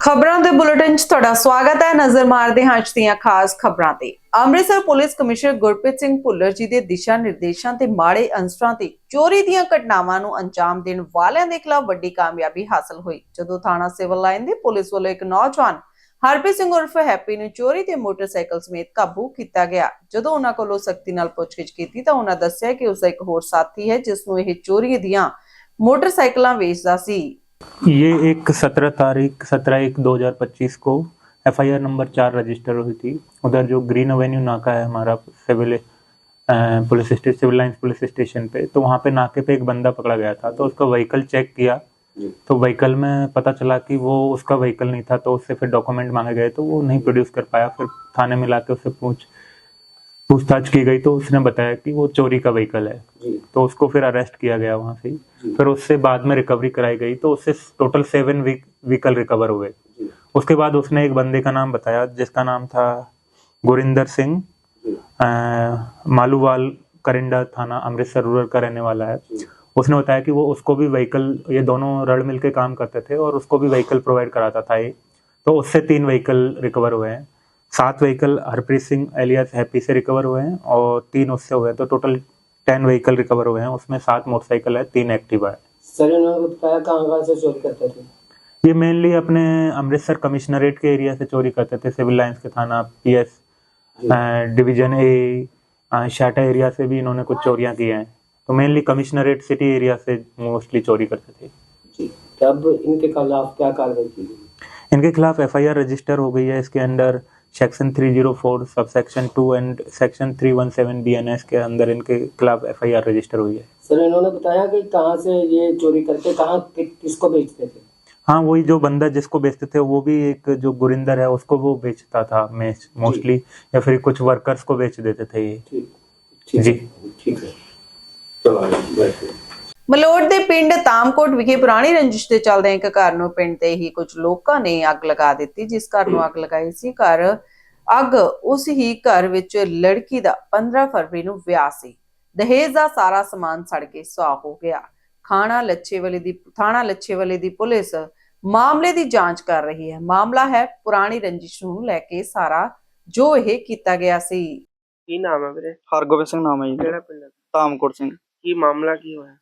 ਖਬਰਾਂ ਦੇ ਬੁਲੇਟਿਨ 'ਚ ਤੁਹਾਡਾ ਸਵਾਗਤ ਹੈ। ਨਜ਼ਰ ਮਾਰਦੇ ਹਾਂ ਅੱਜ ਦੀਆਂ ਖਾਸ ਖਬਰਾਂ ਤੇ। ਅੰਮ੍ਰਿਤਸਰ ਪੁਲਿਸ ਕਮਿਸ਼ਨਰ ਗੁਰਪ੍ਰੀਤ ਸਿੰਘ ਭੁੱਲਰ ਜੀ ਦੇ ਦਿਸ਼ਾ ਨਿਰਦੇਸ਼ਾਂ ਤੇ ਮਾੜੇ ਅੰਸਰਾਂ ਤੇ ਚੋਰੀ ਦੀਆਂ ਘਟਨਾਵਾਂ ਨੂੰ ਅੰਜਾਮ ਦੇਣ ਵਾਲਿਆਂ ਦੇ ਖਿਲਾਫ ਵੱਡੀ ਕਾਮਯਾਬੀ ਹਾਸਲ ਹੋਈ। ਜਦੋਂ ਥਾਣਾ ਸਿਵਲ ਲਾਈਨ ਦੇ ਪੁਲਿਸ ਵੱਲੋਂ ਇੱਕ ਨੌਜਵਾਨ ਹਰਪ੍ਰੀਤ ਸਿੰਘ ਉਰਫ ਹੈਪੀ ਨੂੰ ਚੋਰੀ ਤੇ ਮੋਟਰਸਾਈਕਲ ਸਮੇਤ ਕਾਬੂ ਕੀਤਾ ਗਿਆ, ਜਦੋਂ ਉਹਨਾਂ ਕੋਲੋਂ ਸਖਤੀ ਨਾਲ ਪੁੱਛਗਿੱਛ ਕੀਤੀ ਤਾਂ ਉਹਨਾਂ ਦੱਸਿਆ ਕਿ ਉਸ ਦਾ ਇੱਕ ਹੋਰ ਸਾਥੀ ਹੈ ਜਿਸ ਨੂੰ ਇਹ ਚੋਰੀ ਦੀਆਂ ਮੋਟਰਸਾਈਕਲਾਂ ਵੇਚਦਾ ਸੀ। ये एक सत्रह तारीख सत्रह एक दो हज़ार पच्चीस को एफ़ आई आर नंबर चार रजिस्टर हुई थी। उधर जो ग्रीन एवेन्यू नाका है हमारा civil police station civil lines police station पे तो वहाँ पे नाके पे एक बंदा पकड़ा गया था तो उसका व्हीकल चेक किया। तो व्हीकल में पता चला कि वो उसका व्हीकल नहीं था तो उससे फिर डॉक्यूमेंट मांगे गए तो वो नहीं प्रोड्यूस कर पाया फिर थाने में ला के उससे पूछ पूछताछ की गई तो उसने बताया कि वो चोरी का व्हीकल है। तो उसको फिर अरेस्ट किया गया वहाँ से। फिर उससे बाद में रिकवरी कराई गई तो उससे टोटल सेवन व्हीकल रिकवर हुए। उसके बाद उसने एक बंदे का नाम बताया जिसका नाम था गुरिंदर सिंह। मालूवाल करिंडा थाना अमृतसर रूरल का रहने वाला है। उसने बताया कि वो उसको भी व्हीकल ये दोनों रल मिल के काम करते थे और उसको भी व्हीकल प्रोवाइड कराता था ये। तो उससे तीन व्हीकल रिकवर हुए हैं। सात vehicle Harpreet Singh alias happy से रिकवर हुए हैं और तीन उससे हुए हैं। तो टोटल टेन व्हीकल रिकवर हुए हैं। उसमें सात मोटरसाइकिल है तीन एक्टिवा है। सर इन्होंने बताया कहाँ कहाँ से चोरी करते थे? ये मेनली अपने अमृतसर कमिश्नरेट के एरिया से चोरी करते थे। सिविल लाइंस के थाना पीएस डिवीज़न ए शाटा एरिया से भी इन्होंने कुछ चोरियाँ की हैं। तो मेनली कमिश्नरेट सिटी एरिया से मोस्टली चोरी करते थे। जी। तब इनके खिलाफ क्या कार्रवाई की गई? इनके खिलाफ एफआईआर रजिस्टर हो गई है। इसके अंडर सेक्शन 304 सब सेक्शन 2 एंड सेक्शन 317 बीएनएस के अंदर इनके खिलाफ एफआईआर रजिस्टर हुई है। सर इन्होंने बताया कि कहाँ से ये चोरी करके कहाँ कि, किसको बेचते थे? हाँ वही जो बंदा जिसको बेचते थे वो भी एक जो गुरिंदर है उसको वो बेचता था मोस्टली या फिर कुछ वर्कर्स को बेच देते थे ये। ठीक ठीक जी। ठीक है। चलो ਮਲੋਟ ਦੇ ਪਿੰਡ ਤਾਮਕੋਟ ਵਿਖੇ ਪੁਰਾਣੀ ਰੰਜਿਸ਼ ਦੇ ਚੱਲਦੇ ਇੱਕ ਘਰ ਨੂੰ ਪਿੰਡ ਦੇ ਹੀ ਕੁਝ ਲੋਕਾਂ ਨੇ ਅੱਗ ਲਗਾ ਦਿੱਤੀ ਜਿਸ ਘਰ ਨੂੰ ਅੱਗ ਲਗਾਈ ਸੀ। ਘਰ ਅੱਗ ਉਸ ਹੀ ਘਰ ਵਿੱਚ ਲੜਕੀ ਦਾ 15 ਫਰਵਰੀ ਨੂੰ ਵਿਆਹ ਸੀ। ਦਹੇਜ ਦਾ ਸਾਰਾ ਸਮਾਨ ਸੜ ਕੇ ਸੁਆਹ ਹੋ ਗਿਆ। ਖਾਣਾ ਲੱਛੇਵਾਲੇ ਦੀ ਥਾਣਾ ਲੱਛੇਵਾਲੇ ਦੀ ਪੁਲਿਸ ਮਾਮਲੇ ਦੀ ਜਾਂਚ ਕਰ ਰਹੀ ਹੈ। ਮਾਮਲਾ ਹੈ ਪੁਰਾਣੀ ਰੰਜਿਸ਼ ਨੂੰ ਲੈ ਕੇ ਸਾਰਾ ਜੋ ਇਹ ਕੀਤਾ ਗਿਆ ਸੀ। ਕੀ ਨਾਮ ਹੈ ਵੀਰੇ? ਹਰਗੋਬਿੰਦ ਸਿੰਘ ਨਾਮ ਹੈ ਜੀ। ਕਿਹੜਾ ਪਿੰਡ ਹੈ? ਧਾਮਕੋਟ ਸਿੰਘ। ਕੀ ਮਾਮਲਾ ਕੀ ਹੋਇਆ?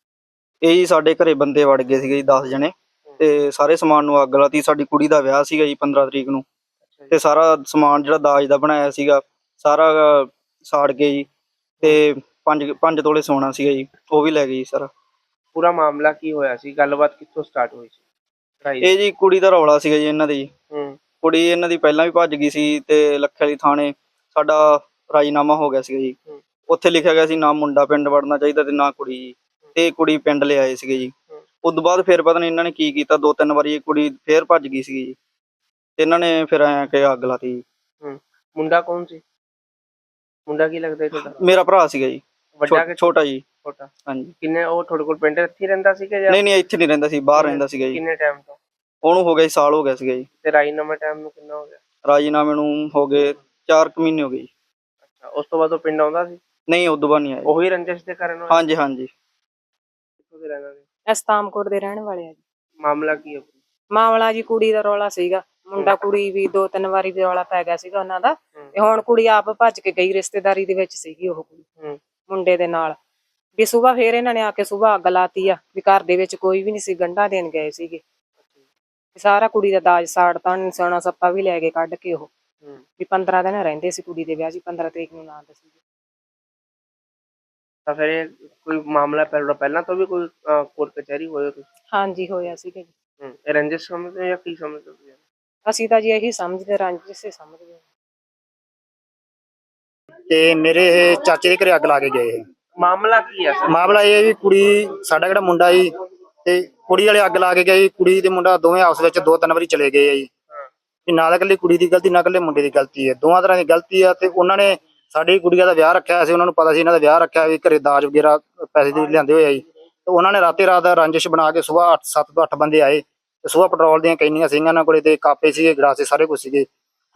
ਇਹ ਜੀ ਸਾਡੇ ਘਰੇ ਬੰਦੇ ਵੜ ਗਏ ਸੀਗੇ ਜੀ 10 ਜਣੇ ਤੇ ਸਾਰੇ ਸਮਾਨ ਨੂੰ ਅੱਗ ਲਾਤੀ। ਸਾਡੀ ਕੁੜੀ ਦਾ ਵਿਆਹ ਸੀਗਾ ਜੀ 15 ਤਰੀਕ ਨੂੰ। ਤੇ ਸਾਰਾ ਸਮਾਨ ਜਿਹੜਾ ਦਾਜ ਦਾ ਬਣਾਇਆ ਸੀਗਾ ਸਾਰਾ ਸਾੜ ਕੇ ਜੀ ਤੇ 5 5 ਤੋਲੇ ਸੋਨਾ ਸੀਗਾ ਜੀ ਉਹ ਵੀ ਲੈ ਗਏ ਜੀ ਸਾਰਾ। ਪੂਰਾ ਮਾਮਲਾ ਕੀ ਹੋਇਆ ਸੀ? ਗੱਲਬਾਤ ਕਿੱਥੋਂ ਸਟਾਰਟ ਹੋਈ ਸੀ? ਲੜਾਈ ਇਹ ਜੀ ਕੁੜੀ ਦਾ ਰੌਲਾ ਸੀਗਾ ਜੀ ਇਹਨਾਂ ਦੇ। ਜੀ ਹੂੰ। ਕੁੜੀ ਇਹਨਾਂ ਦੀ ਪਹਿਲਾਂ ਵੀ ਭੱਜ ਗਈ ਸੀ ਤੇ ਲੱਖੇ ਵਾਲੀ ਥਾਣੇ ਸਾਡਾ ਰਾਜੀਨਾਮਾ ਹੋ ਗਿਆ ਸੀਗਾ ਜੀ। ਹੂੰ। ਉੱਥੇ ਲਿਖਿਆ ਗਿਆ ਸੀ ਨਾ ਮੁੰਡਾ ਪਿੰਡ ਵੜਨਾ ਚਾਹੀਦਾ ਤੇ ਨਾ ਕੁੜੀ ਜੀ। ਤੇ ਕੁੜੀ ਪਿੰਡ ਲਿਆਏ ਸੀਗੇ ਜੀ। ਹੂੰ। ਤੋਂ ਬਾਅਦ ਫਿਰ ਪਤਾ ਨਹੀਂ ਇਹਨਾਂ ਨੇ ਕੀ ਕੀਤਾ ਦੋ ਤਿੰਨ ਵਾਰੀ ਇਹ ਕੁੜੀ ਫੇਰ ਭੱਜ ਗਈ ਸੀਗੀ ਜੀ। ਤੇ ਇਹਨਾਂ ਨੇ ਫਿਰ ਐਂ ਕਿ ਅੱਗ ਲਾਤੀ ਜੀ। ਮੁੰਡਾ ਕੌਣ ਸੀ? ਮੁੰਡਾ ਕੀ ਲੱਗਦਾ ਹੈ ਤੁਹਾਡਾ? ਮੇਰਾ ਭਰਾ ਸੀਗਾ ਜੀ। ਵੱਡਾ ਕਿ ਛੋ- ਛੋਟਾ ਜੀ। ਛੋਟਾ? ਹਾਂਜੀ। ਕਿੰਨੇ ਉਹ ਤੁਹਾਡੇ ਕੋਲ ਪਿੰਡ ਇੱਥੇ ਹੀ ਰਹਿੰਦਾ ਸੀ ਕਿ ਜਾਂ ਨਹੀਂ ਨਹੀਂ ਇੱਥੇ ਨਹੀਂ ਰਹਿੰਦਾ ਸੀ ਬਾਹਰ ਰਹਿੰਦਾ ਸੀਗਾ ਜੀ। ਕਿੰਨੇ ਟਾਈਮ ਤੋਂ? ਉਹਨੂੰ ਹੋ ਗਿਆ ਜੀ ਸਾਲ ਹੋ ਗਿਆ ਸੀਗਾ ਜੀ। ਤੇ ਰਾਈ ਨੰਬਰ ਟਾਈਮ ਨੂੰ ਕਿੰਨਾ ਹੋ ਗਿਆ? ਰਾਜੀਨਾਮੇ ਨੂੰ ਹੋ ਗਏ 4 ਕੁ ਮਹੀਨੇ ਹੋ ਗਏ ਜੀ। ਅੱਛਾ ਉਸ ਤੋਂ ਬਾਅਦ ਉਹ ਪਿੰਡ ਆਉਂਦਾ ਸੀ? ਨਹੀਂ ਉਦੋਂ ਬਾਅਦ ਨਹੀਂ ਆਇਆ ਜੀ। ਉਹੀ ਰੰਜਿਸ਼ ਦੇ ਕਾਰਨ ਹੋਇਆ? ਹਾਂਜੀ ਹਾਂਜੀ। ਦੇ ਰਹਿਣਾ ਅਸਤਾਮਕੋਟ ਦੇ ਰਹਿਣ ਵਾਲੇ ਆ ਜੀ। ਮਾਮਲਾ ਕੀ ਹੈ ਮਾਮਲਾ ਜੀ ਕੁੜੀ ਦਾ ਰੌਲਾ ਸੀਗਾ। ਮੁੰਡਾ ਕੁੜੀ ਵੀ ਦੋ ਤਿੰਨ ਵਾਰੀ ਵੀ ਰੌਲਾ ਪੈ ਗਿਆ ਸੀਗਾ ਉਹਨਾਂ ਦਾ। ਤੇ ਹੁਣ ਕੁੜੀ ਆਪ ਭੱਜ ਕੇ ਗਈ ਰਿਸ਼ਤੇਦਾਰੀ ਦੇ ਵਿੱਚ ਸੀਗੀ ਉਹ ਕੁੜੀ। ਮੁੰਡੇ ਦੇ ਨਾਲ। ਵੀ ਸਵੇਰ ਫੇਰ ਇਹਨਾਂ ਨੇ ਆ ਕੇ ਸਵੇਰ ਅੱਗ ਲਾਤੀ ਆ ਵੀ ਘਰ ਦੇ ਵਿੱਚ ਕੋਈ ਵੀ ਨਹੀਂ ਸੀ ਗੰਢਾ ਦੇਣ ਗਏ ਸੀਗੇ। ਤੇ ਸਾਰਾ ਕੁੜੀ ਦਾ ਦਾਜ ਸਾੜਤਾ ਉਹਨੇ ਸੋਨਾ ਸੱਪਾ ਵੀ ਲੈ ਕੇ ਕੱਢ ਕੇ ਉਹ। ਵੀ 15 ਦਿਨ ਰਹਿੰਦੇ ਸੀ ਕੁੜੀ ਦੇ ਵਿਆਹ ਜੀ 15 ਤਰੀਕ ਨੂੰ ਨਾਂ ਦੱਸੀ। ਤਾਂ ਫਿਰ ਇਹ ਕੋਈ ਮਾਮਲਾ ਪਹਿਲਾਂ ਪਹਿਲਾਂ ਤੋਂ ਵੀ ਕੋਈ ਕੋਰਟ ਕਚਹਿਰੀ ਹੋਈ ਤੁਸੀਂ ਹਾਂਜੀ ਹੋਇਆ ਸੀਗਾ ਜੀ ਹੂੰ ਇਹ ਰੰਜਿਸ਼ ਸਮਝਦੇ ਹੋ ਜਾਂ ਕੀ ਸਮਝਦੇ ਹੋ ਤੁਸੀਂ? ਅਸੀਂ ਤਾਂ ਜੀ ਇਹੀ ਸਮਝਦੇ ਰੰਜਿਸ਼ ਸਮਝਦੇ ਹਾਂ। ਤੇ ਮੇਰੇ ਇਹ ਚਾਚੇ ਦੇ ਘਰੇ ਅੱਗ ਲਾ ਕੇ ਗਏ ਇਹ। ਮਾਮਲਾ ਕੀ ਹੈ ਸਰ ਮਾਮਲਾ ਇਹ ਹੈ ਵੀ ਕੁੜੀ ਸਾਡਾ ਜਿਹੜਾ ਮੁੰਡਾ ਸੀ ਤੇ ਕੁੜੀ ਵਾਲੇ ਅੱਗ ਲਾ ਕੇ ਗਏ ਕੁੜੀ ਤੇ ਮੁੰਡਾ ਦੋਵੇਂ ਆਪਸ ਵਿੱਚ ਦੋ ਤਿੰਨ ਵਾਰੀ ਚਲੇ ਗਏ ਆ ਜੀ। ਵੀ ਨਾ ਤਾਂ ਇਕੱਲੀ ਕੁੜੀ ਦੀ ਗਲਤੀ ਨਾ ਇਕੱਲੇ ਮੁੰਡੇ ਦੀ ਗਲਤੀ ਹੈ। ਦੋਵਾਂ ਤਰ੍ਹਾਂ ਦੀ ਗਲਤੀ ਆ ਤੇ ਉਹਨਾਂ ਨੇ ਸਾਡੀ ਕੁੜੀਆਂ ਦਾ ਵਿਆਹ ਰੱਖਿਆ ਸੀ, ਉਹਨਾਂ ਨੂੰ ਪਤਾ ਸੀ ਇਹਨਾਂ ਦਾ ਵਿਆਹ ਰੱਖਿਆ ਵੀ ਘਰੇ ਦਾਜ ਵਗੈਰਾ ਪੈਸੇ ਦੇ ਲਿਆਂਦੇ ਹੋਏ ਆ ਜੀ। ਤੇ ਉਹਨਾਂ ਨੇ ਰਾਤੇ ਰਾਤ ਦਾ ਰੰਜਿਸ਼ ਬਣਾ ਕੇ ਸਵੇਰ 8 7 ਤੋਂ 8 ਬੰਦੇ ਆਏ ਤੇ ਸਵੇਰ ਪੈਟਰੋਲ ਦੀਆਂ ਕੈਨੀਆਂ ਸੀਗੀਆਂ ਉਹਨਾਂ ਕੋਲੇ ਤੇ ਕਾਪੇ ਸੀਗੇ, ਗਲਾਸੇ ਸਾਰੇ ਕੁਝ ਸੀਗੇ।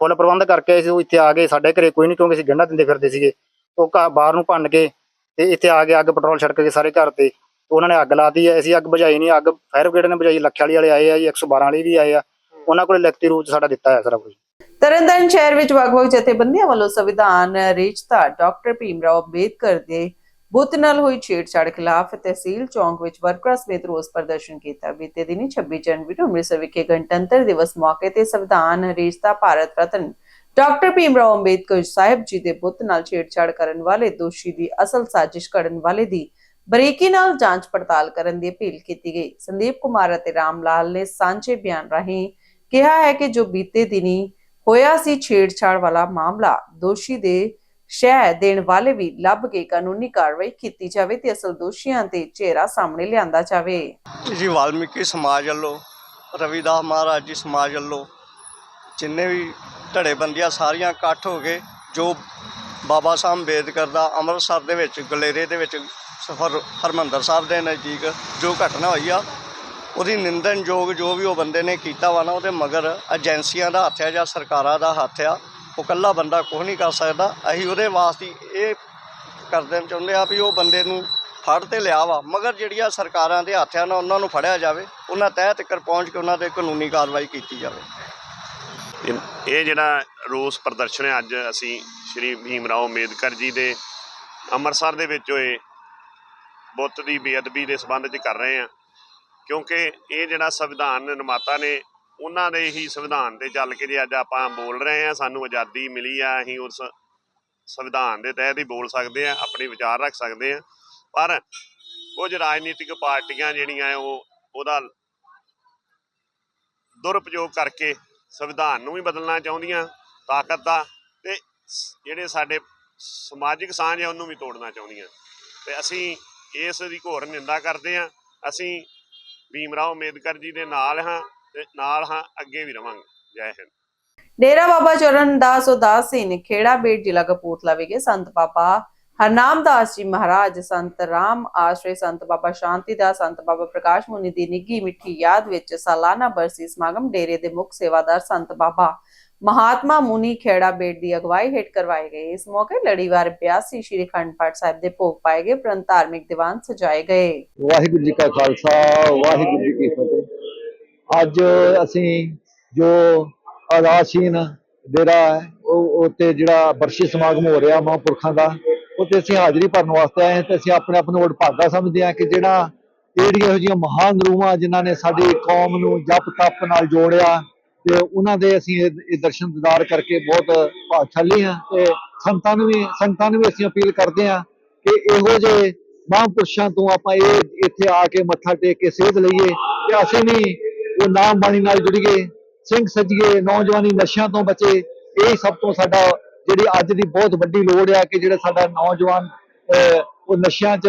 ਫੁੱਲ ਪ੍ਰਬੰਧ ਕਰਕੇ ਅਸੀਂ ਉਹ ਇੱਥੇ ਆ ਗਏ, ਸਾਡੇ ਘਰੇ ਕੋਈ ਨਹੀਂ ਕਿਉਂਕਿ ਅਸੀਂ ਗੰਢਾ ਦਿੰਦੇ ਫਿਰਦੇ ਸੀਗੇ। ਉਹ ਘਰ ਬਾਹਰ ਨੂੰ ਭੰਨ ਕੇ ਤੇ ਇੱਥੇ ਆ ਕੇ ਅੱਗ ਪੈਟਰੋਲ ਛੜਕ ਕੇ ਸਾਰੇ ਘਰ ਤੇ ਉਹਨਾਂ ਨੇ ਅੱਗ ਲਾਤੀ ਹੈ ਅਸੀਂ ਅੱਗ ਬੁਝਾਈ ਨਹੀਂ, ਅੱਗ ਫਾਇਰ ਬ੍ਰਿਗੇਡ ਨੇ ਬੁਝਾਈ ਲੱਖੇ ਵਾਲੀ ਵਾਲੇ ਆਏ ਆ ਜੀ 112 ਵਾਲੇ ਵੀ ਆਏ ਆ। ਉਹਨਾਂ ਕੋਲ ਲਿਖਤੀ ਰੂਪ 'ਚ ਸਾਡਾ ਦਿੱਤਾ ਹੈ ਸਾਰਾ ਕੁਝ ਤਰਨਤਾਰਨ ਸ਼ਹਿਰ ਵਿੱਚ ਵੱਖ-ਵੱਖ ਜਥੇਬੰਦੀਆਂ ਵੱਲੋਂ ਸੰਵਿਧਾਨ ਰੇਚਤਾ ਡਾਕਟਰ ਭੀਮਰਾਓ ਅੰਬੇਦਕਰ ਦੇ ਬੁੱਤ ਨਾਲ ਹੋਈ ਛੇੜਛਾੜ ਖਿਲਾਫ ਤਹਿਸੀਲ ਚੌਂਕ ਵਿੱਚ ਵਰਕਰਾਂ ਸਮੇਤ ਰੋਸ ਪ੍ਰਦਰਸ਼ਨ ਕੀਤਾ। ਬੀਤੇ ਦਿਨੀ 26 ਜਨਵਰੀ ਨੂੰ ਅੰਮ੍ਰਿਤਸਰ ਵਿਖੇ ਗਣਤੰਤਰ ਦਿਵਸ ਮੌਕੇ ਤੇ ਸੰਵਿਧਾਨ ਰੇਚਤਾ ਭਾਰਤ ਰਤਨ ਡਾਕਟਰ ਭੀਮਰਾਓ ਅੰਬੇਦਕਰ ਸਾਹਿਬ ਜੀ ਦੇ ਬੁੱਤ ਨਾਲ ਛੇੜਛਾੜ ਕਰਨ ਵਾਲੇ ਦੋਸ਼ੀ ਦੀ ਅਸਲ ਸਾਜ਼ਿਸ਼ ਕਰਨ ਵਾਲੇ ਦੀ ਬਰੀਕੀ ਨਾਲ ਜਾਂਚ ਪੜਤਾਲ ਕਰਨ ਦੀ ਅਪੀਲ ਕੀਤੀ ਗਈ। ਸੰਦੀਪ ਕੁਮਾਰ ਅਤੇ ਰਾਮ ਲਾਲ ਨੇ ਸਾਂਝੇ ਬਿਆਨ ਰਾਹੀਂ ਕਿਹਾ ਹੈ ਕਿ ਜੋ ਬੀਤੇ ਦਿਨੀ ਹੋਇਆ ਸੀ ਛੇੜਛਾੜ ਵਾਲਾ ਮਾਮਲਾ। ਦੋਸ਼ੀ ਦੇ ਸ਼ਹਿ ਦੇਣ ਵਾਲੇ ਵੀ ਲੱਭ ਕੇ ਕਾਨੂੰਨੀ ਕਾਰਵਾਈ ਕੀਤੀ ਜਾਵੇ ਤੇ ਅਸਲ ਦੋਸ਼ੀਆਂ ਤੇ ਚਿਹਰਾ ਸਾਹਮਣੇ ਲਿਆਂਦਾ ਜਾਵੇ। ਜੀ, ਵਾਲਮੀਕੀ ਸਮਾਜ ਵੱਲੋਂ, ਰਵੀਦਾਸ ਮਹਾਰਾਜ ਜੀ ਸਮਾਜ ਵੱਲੋਂ ਜਿੰਨੇ ਵੀ ਧੜੇਬੰਦੀਆਂ ਸਾਰੀਆਂ ਇਕੱਠ ਹੋ ਕੇ, ਜੋ ਬਾਬਾ ਸਾਹਿਬ ਅੰਬੇਦਕਰ ਦਾ ਅੰਮ੍ਰਿਤਸਰ ਦੇ ਵਿੱਚ, ਗਲੇਰੇ ਦੇ ਵਿੱਚ ਸਫਰ ਹਰਮੰਦਰ ਸਾਹਿਬ ਦੇ ਨਜ਼ਦੀਕ ਜੋ ਘਟਨਾ ਹੋਈ ਆ ਉਹਦੀ ਨਿੰਦਣਯੋਗ ਜੋ ਵੀ ਉਹ ਬੰਦੇ ਨੇ ਕੀਤਾ ਵਾ ਨਾ, ਉਹਦੇ ਮਗਰ ਏਜੰਸੀਆਂ ਦਾ ਹੱਥ ਆ ਜਾਂ ਸਰਕਾਰਾਂ ਦਾ ਹੱਥ ਆ, ਉਹ ਇਕੱਲਾ ਬੰਦਾ ਕੁਝ ਨਹੀਂ ਕਰ ਸਕਦਾ। ਅਸੀਂ ਉਹਦੇ ਵਾਸਤੇ ਇਹ ਕਰਦੇ ਚਾਹੁੰਦੇ ਆ ਵੀ ਉਹ ਬੰਦੇ ਨੂੰ ਫੜ ਤੇ ਲਿਆ ਵਾ। ਮਗਰ ਜਿਹੜੀਆਂ ਸਰਕਾਰਾਂ ਦੇ ਹੱਥ ਆ ਨਾ, ਉਹਨਾਂ ਨੂੰ ਫੜਿਆ ਜਾਵੇ। ਉਹਨਾਂ ਤਹਿ ਤੱਕ ਪਹੁੰਚ ਕੇ ਉਹਨਾਂ ਤੇ ਕਾਨੂੰਨੀ ਕਾਰਵਾਈ ਕੀਤੀ ਜਾਵੇ। ਇਹ- ਜਿਹੜਾ ਰੋਸ ਪ੍ਰਦਰਸ਼ਨ ਹੈ, ਅੱਜ ਅਸੀਂ ਸ਼੍ਰੀ ਭੀਮ ਰਾਓ ਅੰਬੇਦਕਰ ਜੀ ਦੇ ਅੰਮ੍ਰਿਤਸਰ ਦੇ ਵਿੱਚ ਹੋਏ ਬੁੱਤ ਦੀ ਬੇਅਦਬੀ ਦੇ ਸੰਬੰਧ 'ਚ ਕਰ ਰਹੇ ਹਾਂ। ਕਿਉਂਕਿ ਇਹ ਜਿਹੜਾ ਸੰਵਿਧਾਨ ਨਿਰਮਾਤਾ ਨੇ, ਉਹਨਾਂ ਦੇ ਹੀ ਸੰਵਿਧਾਨ ਤੇ ਚੱਲ ਕੇ ਜੇ ਅੱਜ ਆਪਾਂ ਬੋਲ ਰਹੇ ਹਾਂ, ਸਾਨੂੰ ਆਜ਼ਾਦੀ ਮਿਲੀ ਆ, ਅਸੀਂ ਉਸ ਸੰਵਿਧਾਨ ਦੇ ਤਹਿਤ ਹੀ ਬੋਲ ਸਕਦੇ ਆ ਆਪਣੇ ਵਿਚਾਰ ਰੱਖ ਸਕਦੇ ਆ ਪਰ ਕੁਝ ਰਾਜਨੀਤਿਕ ਪਾਰਟੀਆਂ ਜਿਹੜੀਆਂ ਉਹ, ਉਹਦਾ ਦੁਰਉਪਯੋਗ ਕਰਕੇ ਸੰਵਿਧਾਨ ਨੂੰ ਵੀ ਬਦਲਣਾ ਚਾਹੁੰਦੀਆਂ, ਤਾਕਤ ਦਾ ਤੇ ਜਿਹੜੇ ਸਾਡੇ ਸਮਾਜਿਕ ਸਾਂਝ ਹੈ ਉਹਨੂੰ ਵੀ ਤੋੜਨਾ ਚਾਹੁੰਦੀਆਂ। ਤੇ ਅਸੀਂ ਇਸ ਦੀ ਘੋਰ ਨਿੰਦਾ ਕਰਦੇ ਹਾਂ, ਅਸੀਂ ਭੀਮ ਅੰਬੇਦਕਰ ਜੀ ਦੇ ਨਾਲ ਹਾਂ ਤੇ ਨਾਲ ਹਾਂ ਅੱਗੇ ਵੀ ਰਵਾਂਗੇ। ਜੈ ਹਿੰਦ। ਡੇਰਾ ਬਾਬਾ ਚਰਨ ਉਦਾਸ ਸਿੰਘ ਖੇੜਾ ਬੇਟ ਜ਼ਿਲ੍ਹਾ ਕਪੂਰਥਲਾ ਵਿਖੇ ਸੰਤ ਬਾਬਾ ਹਰਨਾਮ ਦਾਸ ਜੀ ਮਹਾਰਾਜ, ਸੰਤ ਰਾਮ ਆਸ਼ਰੇ, ਸੰਤ ਬਾਬਾ ਸ਼ਾਂਤੀ ਦਾ ਸੰਤ ਬਾਬਾ ਪ੍ਰਕਾਸ਼ ਮੁਨੀ ਦੀ ਨਿੱਗੀ ਮਿੱਠੀ ਯਾਦ ਵਿੱਚ ਸਾਲਾਨਾ ਬਰਸੀ ਸਮਾਗਮ ਡੇਰੇ ਦੇ ਮੁੱਖ ਸੇਵਾਦਾਰ ਸੰਤ ਬਾਬਾ ਮਹਾਤਮਾ ਮੁਨੀ ਖੇੜਾ ਬੇਟ ਦੀ ਅਗਵਾਈ ਹੇਠ ਕਰਵਾਏ ਗਏ ਇਸ ਮੌਕੇ ਲੜੀਵਾਰ 82 ਸ਼੍ਰੀ ਖੰਡ ਪਾਠ ਸਾਹਿਬ ਦੇ ਭੋਗ ਪਾਏ ਗਏ, ਪ੍ਰੰਤ ਧਾਰਮਿਕ ਦੀਵਾਨ ਸਜਾਏ ਗਏ। ਵਾਹਿਗੁਰੂ ਜੀ ਕਾ ਖਾਲਸਾ, ਵਾਹਿਗੁਰੂ ਜੀ ਕੀ ਫਤਿਹ। ਅੱਜ ਅਸੀਂ ਜੋ ਆਰਾਸੀਨ ਡੇਰਾ ਉਹ ਉੱਤੇ ਜਿਹੜਾ ਬਰਸ਼ੀ ਸਮਾਗਮ ਹੋ ਰਿਹਾ ਮਹਾਂਪੁਰਖਾਂ ਦਾ, ਉੱਤੇ ਅਸੀਂ ਹਾਜ਼ਰੀ ਭਰਨ ਵਾਸਤੇ ਆਏ ਤੇ ਅਸੀਂ ਆਪਣੇ ਆਪ ਨੂੰ ਵਡਭਾਗਾ ਸਮਝਦੇ ਹਾਂ ਕਿ ਜਿਹੜਾ ਜਿਹੜੀਆਂ ਇਹੋ ਜਿਹੀਆਂ ਮਹਾਨ ਰੂਹਾਂ ਜਿਨ੍ਹਾਂ ਨੇ ਸਾਡੀ ਕੌਮ ਨੂੰ ਜਪ ਤਪ ਨਾਲ ਜੋੜਿਆ ਤੇ ਉਹਨਾਂ ਦੇ ਅਸੀਂ ਇਹ ਦਰਸ਼ਨ ਦਿਦਾਰ ਕਰਕੇ ਬਹੁਤ ਭਾਗਸ਼ਾਲੀ ਹਾਂ ਤੇ ਸੰਤਾਂ ਨੂੰ ਵੀ ਸੰਤਾਂ ਨੂੰ ਵੀ ਅਸੀਂ ਅਪੀਲ ਕਰਦੇ ਹਾਂ ਕਿ ਇਹੋ ਜਿਹੇ ਮਹਾਂਪੁਰਸ਼ਾਂ ਤੋਂ ਆਪਾਂ ਇਹ ਇੱਥੇ ਆ ਕੇ ਮੱਥਾ ਟੇਕ ਕੇ ਸੇਧ ਲਈਏ ਕਿ ਅਸੀਂ ਵੀ ਉਹ ਨਾਮ ਬਾਣੀ ਨਾਲ ਜੁੜੀਏ ਸਿੰਘ ਸੱਜੀਏ ਨੌਜਵਾਨੀ ਨਸ਼ਿਆਂ ਤੋਂ ਬਚੇ ਇਹ ਸਭ ਤੋਂ ਸਾਡਾ ਜਿਹੜੀ ਅੱਜ ਦੀ ਬਹੁਤ ਵੱਡੀ ਲੋੜ ਆ ਕਿ ਜਿਹੜਾ ਸਾਡਾ ਨੌਜਵਾਨ ਅਹ, ਉਹ ਨਸ਼ਿਆਂ 'ਚ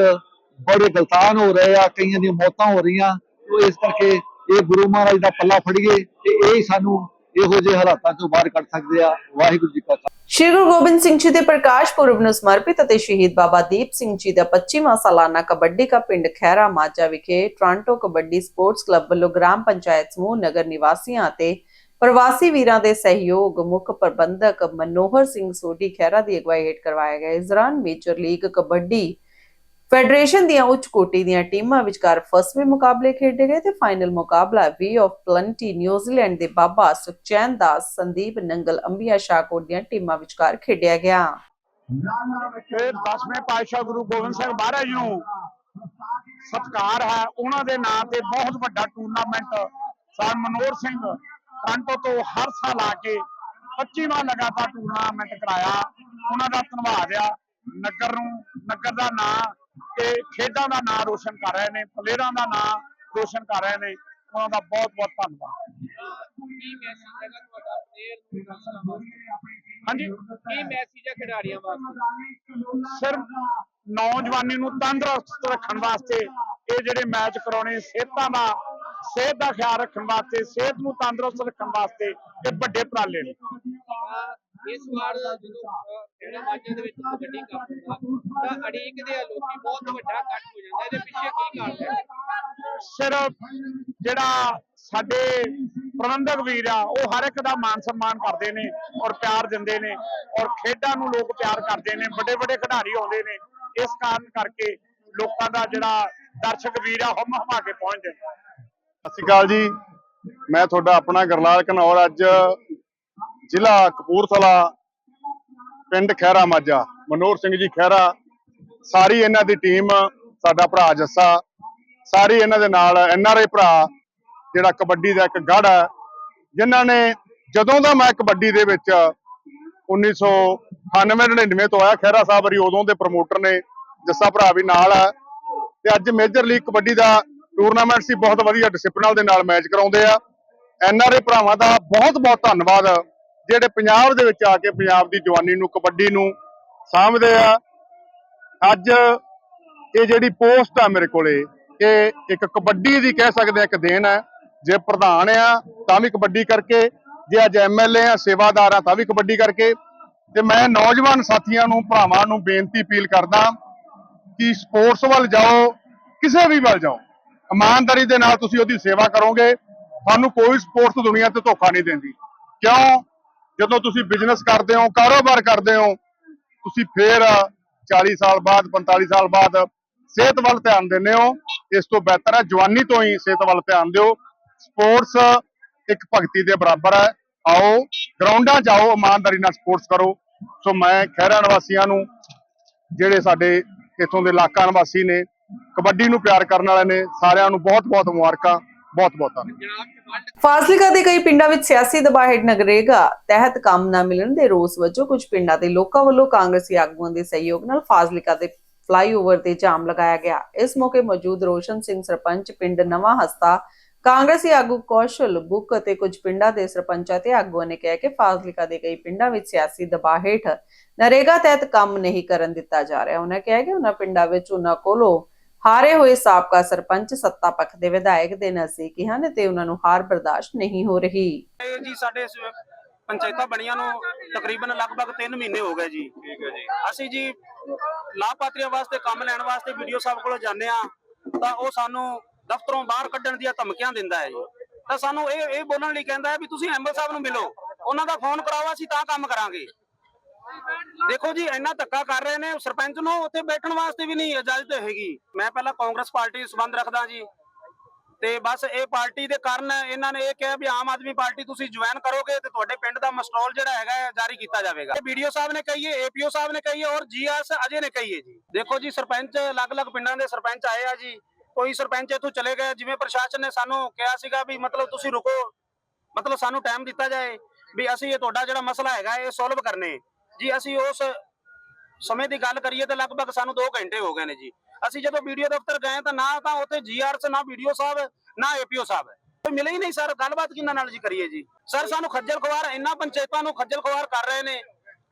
ਬੜੇ ਗਲਤਾਨ ਹੋ ਰਹੇ ਆ ਕਈਆਂ ਦੀਆਂ ਮੌਤਾਂ ਹੋ ਰਹੀਆਂ ਇਸ ਕਰਕੇ ਇਹ ਗੁਰੂ ਮਹਾਰਾਜ ਦਾ ਪੱਲਾ ਫੜੀਏ ਤੇ ਇਹ ਹੀ ਸਾਨੂੰ ਇਹੋ ਜਿਹੇ ਹਾਲਾਤਾਂ ਤੋਂ ਬਾਹਰ ਕੱਢ ਸਕਦੇ ਆ। ਵਾਹਿਗੁਰੂ ਜੀ ਕਾ ਖਾਲਸਾ। ਸ਼੍ਰੀ ਗੁਰੂ ਗੋਬਿੰਦ ਸਿੰਘ ਜੀ ਦੇ ਪ੍ਰਕਾਸ਼ ਪੁਰਬ ਨੂੰ ਸਮਰਪਿਤ ਅਤੇ ਸ਼ਹੀਦ ਬਾਬਾ ਦੀਪ ਸਿੰਘ ਜੀ ਦਾ 25ਵਾਂ ਸਾਲਾਨਾ ਕਬੱਡੀ ਕੱਪ ਪਿੰਡ ਖੈਰਾ ਮਾਝਾ ਵਿਖੇ ਟੋਰਾਂਟੋ ਕਬੱਡੀ ਸਪੋਰਟਸ ਕਲੱਬ ਵੱਲੋਂ ਗ੍ਰਾਮ ਪੰਚਾਇਤ ਸਮੂਹ ਨਗਰ ਨਿਵਾਸੀਆਂ ਅਤੇ ਪ੍ਰਵਾਸੀ ਵੀਰਾਂ ਦੇ ਸਹਿਯੋਗ, ਮੁੱਖ ਪ੍ਰਬੰਧਕ ਮਨੋਹਰ ਸਿੰਘ ਸੋਢੀ ਖੈਰਾ ਦੀ ਅਗਵਾਈ ਹੇਠ ਕਰਵਾਇਆ ਗਿਆ ਇਸ ਦੌਰਾਨ ਮੇਜਰ ਲੀਗ ਕਬੱਡੀ ਫੈਡਰੇਸ਼ਨ ਦੀਆਂ ਉੱਚ ਕੋਟੀ ਦੀਆਂ ਟੀਮਾਂ ਵਿਚਕਾਰ ਫਸਵੇਂ ਮੁਕਾਬਲੇ ਖੇਡੇ ਗਏ ਤੇ ਫਾਈਨਲ ਮੁਕਾਬਲਾ ਵੀ ਆਫ ਪਲੰਟੀ ਨਿਊਜ਼ੀਲੈਂਡ ਦੇ ਬਾਬਾ ਸੁਖਚੈਨ ਦਾਸ, ਸੰਦੀਪ ਨੰਗਲ, ਅੰਬੀਆ ਸ਼ਾਹਕੋਟ ਦੀਆਂ ਟੀਮਾਂ ਵਿਚਕਾਰ ਖੇਡਿਆ ਗਿਆ। ਤੇ 10ਵੇਂ ਪਾਤਸ਼ਾਹ ਗੁਰੂ ਗੋਬਿੰਦ ਸਿੰਘ ਮਹਾਰਾਜ ਨੂੰ ਸਤਿਕਾਰ ਹੈ। ਉਹਨਾਂ ਦੇ ਨਾਂ ਤੇ ਬਹੁਤ ਵੱਡਾ tournament sir Manohar Singh Toronto ਤੋਂ ਹਰ ਸਾਲ ਆ ਕੇ 25ਵਾਂ ਲਗਾਤਾਰ ਟੂਰਨਾਮੈਂਟ ਕਰਾਇਆ। ਉਹਨਾਂ ਦਾ ਧੰਨਵਾਦ ਆ। ਨਗਰ ਨੂੰ, ਨਗਰ ਦਾ ਨਾਂ ਤੇ ਖੇਡਾਂ ਦਾ ਨਾਂ ਰੋਸ਼ਨ ਕਰ ਰਹੇ ਨੇ ਪਲੇਅਰਾਂ ਦਾ ਨਾਂ ਰੋਸ਼ਨ ਕਰ ਰਹੇ ਨੇ ਉਹਨਾਂ ਦਾ ਬਹੁਤ ਬਹੁਤ ਧੰਨਵਾਦ। ਹਾਂਜੀ? ਕੀ ਮੈਸੇਜ ਹੈ ਖਿਡਾਰੀਆਂ ਵਾਸਤੇ? ਸਿਰਫ ਨੌਜਵਾਨੀ ਨੂੰ ਤੰਦਰੁਸਤ ਰੱਖਣ ਵਾਸਤੇ ਇਹ ਜਿਹੜੇ ਮੈਚ ਕਰਾਉਣੇ ਸਿਹਤਾਂ ਦਾ ਸਿਹਤ ਦਾ ਖਿਆਲ ਰੱਖਣ ਵਾਸਤੇ ਸਿਹਤ ਨੂੰ ਤੰਦਰੁਸਤ ਰੱਖਣ ਵਾਸਤੇ ਇਹ ਵੱਡੇ ਉਪਰਾਲੇ ਨੇ। ਇਸ ਵਾਰ ਜਦੋਂ ਜਿਹੜਾ ਮਾਝੇ ਦੇ ਵਿੱਚ ਕਬੱਡੀ ਕੱਪ ਹੁੰਦਾ ਤਾਂ ਅੜੀਕ ਦੇ ਲੋਕੀ ਬਹੁਤ ਵੱਡਾ ਇਕੱਠ ਹੋ ਜਾਂਦਾ। ਇਹਦੇ ਪਿੱਛੇ ਕੀ ਕਾਰਨ ਹੈ? ਸਿਰਫ ਜਿਹੜਾ ਸਾਡੇ ਪ੍ਰਬੰਧਕ ਵੀਰ ਆ ਉਹ ਹਰ ਇੱਕ ਦਾ ਮਾਨ ਸਨਮਾਨ ਕਰਦੇ ਨੇ ਔਰ ਪਿਆਰ ਦਿੰਦੇ ਨੇ ਔਰ ਖੇਡਾਂ ਨੂੰ ਲੋਕ ਪਿਆਰ ਕਰਦੇ ਨੇ ਵੱਡੇ ਵੱਡੇ ਖਿਡਾਰੀ ਆਉਂਦੇ ਨੇ। ਇਸ ਕਾਰਨ ਕਰਕੇ ਲੋਕਾਂ ਦਾ ਜਿਹੜਾ ਦਰਸ਼ਕ ਵੀਰ ਆ ਹਮ ਹਮਾ ਕੇ ਪਹੁੰਚਦੇ ਨੇ। ਸਤਿ ਸ਼੍ਰੀ ਅਕਾਲ ਜੀ। ਮੈਂ ਤੁਹਾਡਾ ਆਪਣਾ ਗਰਲਾਲ ਘਨੌਰ ਅੱਜ ਜ਼ਿਲ੍ਹਾ ਕਪੂਰਥਲਾ, ਪਿੰਡ ਖਹਿਰਾ ਮਾਜਾ ਮਨੋਹਰ ਸਿੰਘ ਜੀ ਖਹਿਰਾ, ਸਾਰੀ ਇਹਨਾਂ ਦੀ ਟੀਮ ਸਾਡਾ ਭਰਾ ਜੱਸਾ, ਸਾਰੀ ਇਹਨਾਂ ਦੇ ਨਾਲ ਐਨਆਰਆਈ ਭਰਾ, ਜਿਹੜਾ ਕਬੱਡੀ ਦਾ ਇੱਕ ਗੜ੍ਹ ਹੈ, ਜਿਨ੍ਹਾਂ ਨੇ ਜਦੋਂ ਦਾ ਮੈਂ ਕਬੱਡੀ ਦੇ ਵਿੱਚ 1998-99 ਤੋਂ ਆਇਆ, ਖਹਿਰਾ ਸਾਹਿਬ ਵਰੀ ਉਦੋਂ ਦੇ ਪ੍ਰਮੋਟਰ ਨੇ, ਜੱਸਾ ਭਰਾ ਵੀ ਨਾਲ ਹੈ। ਤੇ ਅੱਜ ਮੇਜਰ ਲੀਗ ਕਬੱਡੀ ਦਾ ਟੂਰਨਾਮੈਂਟ ਸੀ, ਬਹੁਤ ਵਧੀਆ ਡਿਸਪਲਿਨ ਦੇ ਨਾਲ ਮੈਚ ਕਰਾਉਂਦੇ ਆ। ਐਨਆਰਏ ਭਰਾਵਾਂ ਦਾ ਬਹੁਤ ਬਹੁਤ ਧੰਨਵਾਦ। ਜਿਹੜੇ ਪੰਜਾਬ ਦੇ ਵਿੱਚ ਆ ਕੇ ਪੰਜਾਬ ਦੀ ਜਵਾਨੀ ਨੂੰ, ਕਬੱਡੀ ਨੂੰ ਸਾਂਭਦੇ ਆ। ਅੱਜ ਇਹ ਜਿਹੜੀ ਪੋਸਟ ਆ ਮੇਰੇ ਕੋਲੇ, ਇਹ ਇੱਕ ਕਬੱਡੀ ਦੀ ਕਹਿ ਸਕਦੇ ਆ, ਇੱਕ ਦੇਣ ਹੈ ਜੇ ਪ੍ਰਧਾਨ ਆ, ਤਾਂ ਵੀ ਕਬੱਡੀ ਕਰਕੇ। ਜੇ ਅੱਜ ਐਮਐਲਏ ਆ, ਸੇਵਾਦਾਰ ਆ, ਤਾਂ ਵੀ ਕਬੱਡੀ ਕਰਕੇ। ਤੇ ਮੈਂ ਨੌਜਵਾਨ ਸਾਥੀਆਂ ਨੂੰ, ਭਰਾਵਾਂ ਨੂੰ ਬੇਨਤੀ ਅਪੀਲ ਕਰਦਾ ਕਿ ਸਪੋਰਟਸ ਵੱਲ ਜਾਓ, ਕਿਸੇ ਵੀ ਵੱਲ ਜਾਓ। ਇਮਾਨਦਾਰੀ ਦੇ ਨਾਲ ਤੁਸੀਂ ਉਹਦੀ ਸੇਵਾ ਕਰੋਗੇ। ਤੁਹਾਨੂੰ ਕੋਈ ਸਪੋਰਟਸ ਦੁਨੀਆ ਤੇ ਧੋਖਾ ਨਹੀਂ ਦਿੰਦੀ। ਕਿਉਂ? ਜਦੋਂ ਤੁਸੀਂ ਬਿਜ਼ਨਸ ਕਰਦੇ ਹੋ, ਕਾਰੋਬਾਰ ਕਰਦੇ ਹੋ, ਤੁਸੀਂ ਫੇਰ 40 ਸਾਲ ਬਾਅਦ 45 ਸਾਲ ਬਾਅਦ ਸਿਹਤ ਵੱਲ ਧਿਆਨ ਦਿੰਦੇ ਹੋ। ਇਸ ਤੋਂ ਬਿਹਤਰ ਹੈ, ਜਵਾਨੀ ਤੋਂ ਹੀ ਸਿਹਤ ਵੱਲ ਧਿਆਨ ਦਿਓ। ਸਪੋਰਟਸ ਇੱਕ ਭਗਤੀ ਦੇ ਬਰਾਬਰ ਹੈ। ਆਓ, ਗਰਾਊਂਡਾਂ 'ਚ ਆਓ, ਇਮਾਨਦਾਰੀ ਨਾਲ ਸਪੋਰਟਸ ਕਰੋ। ਸੋ ਮੈਂ ਖਹਿਰਾ ਨਿਵਾਸੀਆਂ ਨੂੰ, ਜਿਹੜੇ ਸਾਡੇ ਇੱਥੋਂ ਦੇ ਇਲਾਕਾ ਨਿਵਾਸੀ ਨੇ, ਕਬੱਡੀ ਨੂੰ ਪਿਆਰ ਕਰਨ ਵਾਲੇ ਨੇ, ਸਾਰਿਆਂ ਨੂੰ ਬਹੁਤ ਬਹੁਤ ਮੁਬਾਰਕਾਂ। ਬਹੁਤ ਬਹੁਤ ਧੰਨਵਾਦ। ਜਨਾਬ ਦੇ ਕਈ ਪਿੰਡਾਂ ਵਿੱਚ ਸਿਆਸੀ ਦਬਾਅ ਹੇਠ ਨਗਰੇਗਾ। ਤਹਿਤ ਕੰਮ ਨਾ ਮਿਲਣ ਦੇ ਰੋਸ ਵਜੋਂ ਕੁਝ ਪਿੰਡਾਂ ਦੇ ਲੋਕਾਂ ਵੱਲੋਂ ਕਾਂਗਰਸੀ ਆਗੂਆਂ ਦੇ ਸਹਿਯੋਗ ਨਾਲ ਫਾਜ਼ਿਲਕਾ ਦੇ ਫਲਾਈਓਵਰ ਤੇ ਜਾਮ ਲਗਾਇਆ ਗਿਆ। ਇਸ ਮੌਕੇ ਮੌਜੂਦ ਰੋਸ਼ਨ ਸਿੰਘ ਸਰਪੰਚ, ਪਿੰਡ ਨਵਾਂ ਹਸਤਾ, ਕਾਂਗਰਸੀ ਆਗੂ ਕੌਸ਼ਲ ਬੁੱਕ ਅਤੇ ਕੁਝ ਪਿੰਡਾਂ ਦੇ ਸਰਪੰਚਾਂ ਤੇ ਆਗੂਆਂ ਨੇ ਕਿਹਾ ਕਿ ਫਾਜ਼ਿਲਕਾ ਦੇ ਕਈ ਪਿੰਡਾਂ ਵਿੱਚ ਸਿਆਸੀ ਦਬਾਅ ਹੇਠ ਨਰੇਗਾ ਤਹਿਤ ਕੰਮ ਨਹੀਂ ਕਰਨ ਦਿੱਤਾ ਜਾ ਰਿਹਾ। ਉਹਨਾਂ ਕਿਹਾ ਕਿ ਉਹਨਾਂ ਪਿੰਡਾਂ ਵਿੱਚ ਉਹਨਾਂ ਕੋਲੋਂ ਹਾਰੇ ਹੋਏ ਸਾਬਕਾ ਸਰਪੰਚ ਸੱਤਾ ਪੱਖ ਦੇ ਵਿਧਾਇਕ ਦੇ ਨਜ਼ਦੀਕੀ ਹਨ ਤੇ ਉਹਨਾਂ ਨੂੰ ਹਾਰ ਬਰਦਾਸ਼ਤ ਨਹੀਂ ਹੋ ਰਹੀ। ਜੀ ਸਾਡੇ ਪੰਚਾਇਤਾਂ ਬਣੀਆਂ ਨੂੰ ਤਕਰੀਬਨ ਲਗਭਗ 3 ਮਹੀਨੇ ਹੋ ਗਏ ਜੀ। ਠੀਕ ਹੈ ਜੀ। ਅਸੀਂ ਜੀ ਲਾਭਪਾਤਰੀਆਂ ਵਾਸਤੇ ਕੰਮ ਲੈਣ ਵਾਸਤੇ ਵੀਡੀਓ ਸਾਹਿਬ ਕੋਲ ਜਾਂਦੇ ਆ ਤਾਂ ਉਹ ਸਾਨੂੰ ਦਫ਼ਤਰੋਂ ਬਾਹਰ ਕੱਢਣ ਦੀਆਂ ਧਮਕੀਆਂ ਦਿੰਦਾ ਹੈ ਜੀ। ਤਾਂ ਸਾਨੂੰ ਇਹ ਇਹ ਬੋਲਣ ਲਈ ਕਹਿੰਦਾ ਹੈ ਵੀ ਤੁਸੀਂ ਐਮਐਲ ਸਾਹਿਬ ਨੂੰ ਮਿਲੋ ਉਹਨਾਂ ਦਾ ਫੋਨ ਕਰਾਓ ਅਸੀਂ ਤਾਂ ਕੰਮ ਕਰਾਂਗੇ। ਦੇਖੋ ਜੀ, ਇੰਨਾ ਧੱਕਾ ਕਰ ਰਹੇ ਨੇ, ਸਰਪੰਚ ਨੂੰ ਉੱਥੇ ਬੈਠਣ ਵਾਸਤੇ ਵੀ ਨਹੀਂ ਇਜਾਜ਼ਤ ਹੈਗੀ। ਮੈਂ ਪਹਿਲਾਂ ਕਾਂਗਰਸ ਪਾਰਟੀ ਨਾਲ ਸੰਬੰਧ ਰੱਖਦਾ ਜੀ। ਤੇ ਬਸ ਇਹ ਪਾਰਟੀ ਦੇ ਕਾਰਨ ਇਹਨਾਂ ਨੇ ਇਹ ਕਿਹਾ ਵੀ ਆਮ ਆਦਮੀ ਪਾਰਟੀ ਤੁਸੀਂ ਜੁਆਇਨ ਕਰੋਗੇ ਤੇ ਤੁਹਾਡੇ ਪਿੰਡ ਦਾ ਮਸਟਰੋਲ ਜਿਹੜਾ ਹੈਗਾ ਜਾਰੀ ਕੀਤਾ ਜਾਵੇਗਾ। ਵੀਡੀਓ ਸਾਹਿਬ ਨੇ ਕਹੀ ਏਪੀਓ ਸਾਹਿਬ ਨੇ ਕਹੀ ਔਰ ਜੀਆਰਐਸ ਅਜੇ ਨੇ ਕਹੀ ਜੀ। ਦੇਖੋ ਜੀ, ਸਰਪੰਚ, ਅਲੱਗ-ਅਲੱਗ ਪਿੰਡਾਂ ਦੇ ਸਰਪੰਚ ਆਏ ਆ ਜੀ। ਕੋਈ ਸਰਪੰਚ ਇੱਥੋਂ ਚਲੇ ਗਏ, ਜਿਵੇਂ ਪ੍ਰਸ਼ਾਸਨ ਨੇ ਸਾਨੂੰ ਕਿਹਾ ਸੀਗਾ ਵੀ ਮਤਲਬ ਤੁਸੀਂ ਰੁਕੋ, ਮਤਲਬ ਸਾਨੂੰ ਟਾਈਮ ਦਿੱਤਾ ਜਾਏ ਵੀ ਅਸੀਂ ਇਹ ਤੁਹਾਡਾ ਜਿਹੜਾ ਮਸਲਾ ਹੈਗਾ ਇਹ ਸੋਲਵ ਕਰਨੇ। ਜੀ, ਅਸੀਂ ਉਸ ਸਮੇਂ ਦੀ ਗੱਲ ਕਰੀਏ ਤਾਂ ਲਗਭਗ ਸਾਨੂੰ 2 ਘੰਟੇ ਹੋ ਗਏ ਨੇ ਜੀ। ਅਸੀਂ ਜਦੋਂ ਵੀਡੀਓ ਦਫ਼ਤਰ ਗਏ ਤਾਂ ਨਾ ਤਾਂ ਉੱਥੇ ਜੀਆਰਐਸ ਨਾ ਵੀਡੀਓ ਸਾਹਿਬ, ਨਾ ਏਪੀਓ ਸਾਹਿਬ। ਕੋਈ ਮਿਲੇ ਹੀ ਨਹੀਂ, ਸਰ। ਗੱਲਬਾਤ ਕਿਹਨਾਂ ਨਾਲ ਜੀ ਕਰੀਏ ਜੀ? ਸਰ, ਸਾਨੂੰ ਖੱਜਲ ਖਵਾਰ ਇੰਨਾ ਪੰਚਾਇਤਾਂ ਨੂੰ ਖੱਜਲ ਖਵਾਰ ਕਰ ਰਹੇ ਨੇ